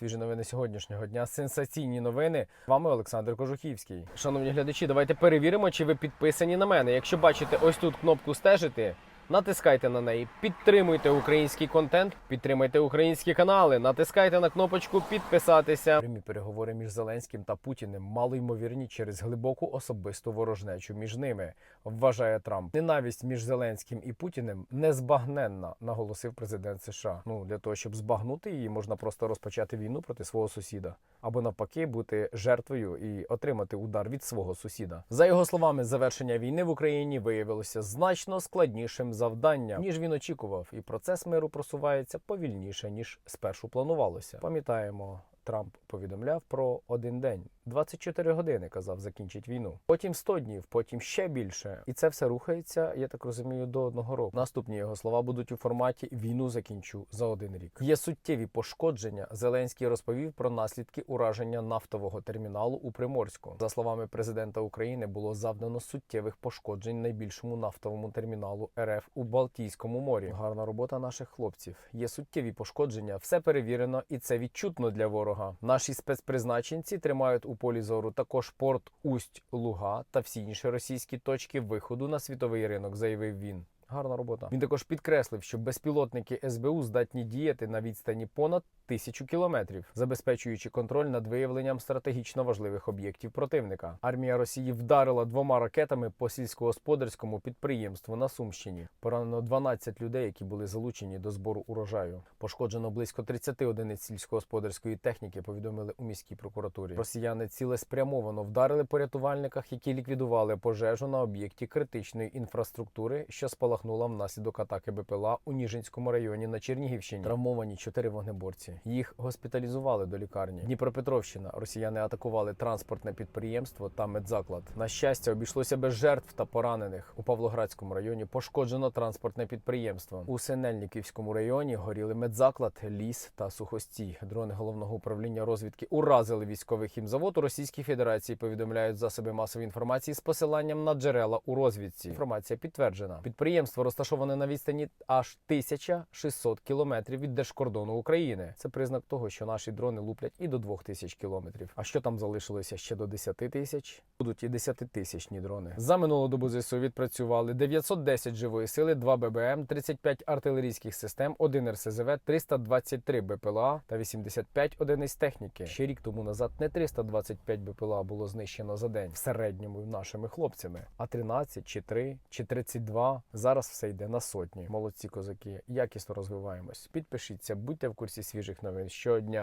свіжі новини сьогоднішнього дня. Сенсаційні новини. Вами Олександр Кожухівський. Шановні глядачі, давайте перевіримо, чи ви підписані на мене. Якщо бачите ось тут кнопку стежити. Натискайте на неї, підтримуйте український контент, підтримайте українські канали, натискайте на кнопочку підписатися. Прямі переговори між Зеленським та Путіним мало ймовірні через глибоку особисту ворожнечу між ними, вважає Трамп. Ненависть між Зеленським і Путіним незбагненна, наголосив президент США. Ну для того, щоб збагнути її, можна просто розпочати війну проти свого сусіда, або навпаки бути жертвою і отримати удар від свого сусіда. За його словами, завершення війни в Україні виявилося значно складнішим завданням, ніж він очікував, і процес миру просувається повільніше ніж спершу планувалося. Пам'ятаємо. Трамп повідомляв про один день. 24 години казав, закінчить війну. Потім 100 днів, потім ще більше. І це все рухається, я так розумію, до одного року. Наступні його слова будуть у форматі війну закінчу за один рік. Є суттєві пошкодження. Зеленський розповів про наслідки ураження нафтового терміналу у Приморську. За словами президента України, було завдано суттєвих пошкоджень найбільшому нафтовому терміналу РФ у Балтійському морі. Гарна робота наших хлопців. Є суттєві пошкодження, все перевірено, і це відчутно для ворога. Наші спецпризначенці тримають у полі зору також порт Усть Луга та всі інші російські точки виходу на світовий ринок, заявив він. Гарна робота. Він також підкреслив, що безпілотники СБУ здатні діяти на відстані понад тисячу кілометрів, забезпечуючи контроль над виявленням стратегічно важливих об'єктів противника. Армія Росії вдарила двома ракетами по сільськогосподарському підприємству на Сумщині. Поранено 12 людей, які були залучені до збору урожаю. Пошкоджено близько 30 одиниць сільськогосподарської техніки. Повідомили у міській прокуратурі. Росіяни цілеспрямовано вдарили по рятувальниках, які ліквідували пожежу на об'єкті критичної інфраструктури, що спалахнула внаслідок атаки БПЛА у Ніжинському районі на Чернігівщині. Травмовані чотири вогнеборці. Їх госпіталізували до лікарні. Дніпропетровщина. Росіяни атакували транспортне підприємство та медзаклад. На щастя, обійшлося без жертв та поранених. У Павлоградському районі пошкоджено транспортне підприємство. У Синельниківському районі горіли медзаклад, ліс та сухостій. Дрони головного управління розвідки уразили військовий хімзавод у Російській Федерації. Повідомляють засоби масової інформації з посиланням на джерела у розвідці. Інформація підтверджена. Підприємство розташоване на відстані аж 1600 кілометрів від держкордону України. Це признак того, що наші дрони луплять і до 2000 кілометрів. А що там залишилося ще до 10 тисяч? Будуть і 10 тисячні дрони. За минулу добу ЗСУ відпрацювали 910 живої сили, 2 ББМ, 35 артилерійських систем, 1 РСЗВ, 323 БПЛА та 85 одиниць техніки. Ще рік тому назад не 325 БПЛА було знищено за день в середньому нашими хлопцями, а 13 чи 3 чи 32. Зараз все йде на сотні. Молодці козаки, якісно розвиваємось. Підпишіться, будьте в курсі свіжих новин щодня.